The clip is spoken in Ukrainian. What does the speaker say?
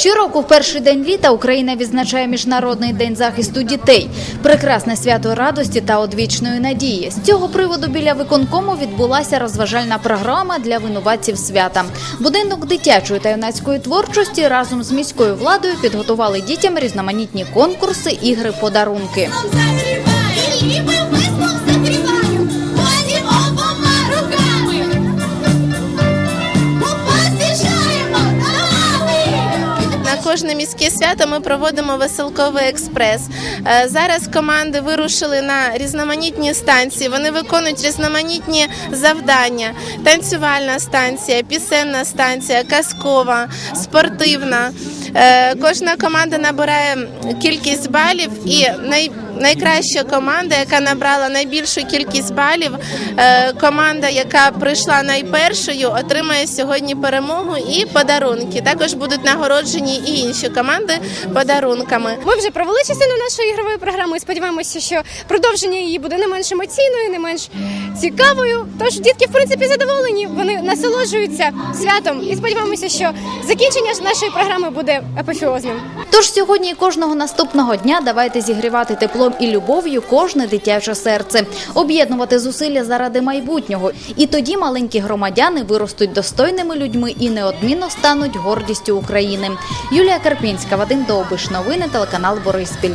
Щороку, в перший день літа, Україна відзначає Міжнародний день захисту дітей. Прекрасне свято радості та одвічної надії. З цього приводу біля виконкому відбулася розважальна програма для винуватців свята. Будинок дитячої та юнацької творчості разом з міською владою підготували дітям різноманітні конкурси, ігри, подарунки. На кожне міське свято ми проводимо веселковий експрес. Е, Зараз команди вирушили на різноманітні станції. Вони виконують різноманітні завдання: танцювальна станція, пісенна станція, казкова, спортивна. Е, Кожна команда набирає кількість балів і най... найкраща команда, яка набрала найбільшу кількість балів, е, команда, яка прийшла найпершою, отримає сьогодні перемогу і подарунки. Також будуть нагороджені і інші команди подарунками. Ми вже провели частину нашої ігрової програми. і Сподіваємося, що продовження її буде не менш емоційною, не менш цікавою. Тож дітки, в принципі, задоволені. Вони насолоджуються святом і сподіваємося, що закінчення ж нашої програми буде апофеозним. Тож сьогодні і кожного наступного дня давайте зігрівати теплом і любов'ю кожне дитяче серце, об'єднувати зусилля заради майбутнього. І тоді маленькі громадяни виростуть достойними людьми і неодмінно стануть гордістю України. Юлія Карпінська, Вадим Довбиш, новини телеканал Бориспіль.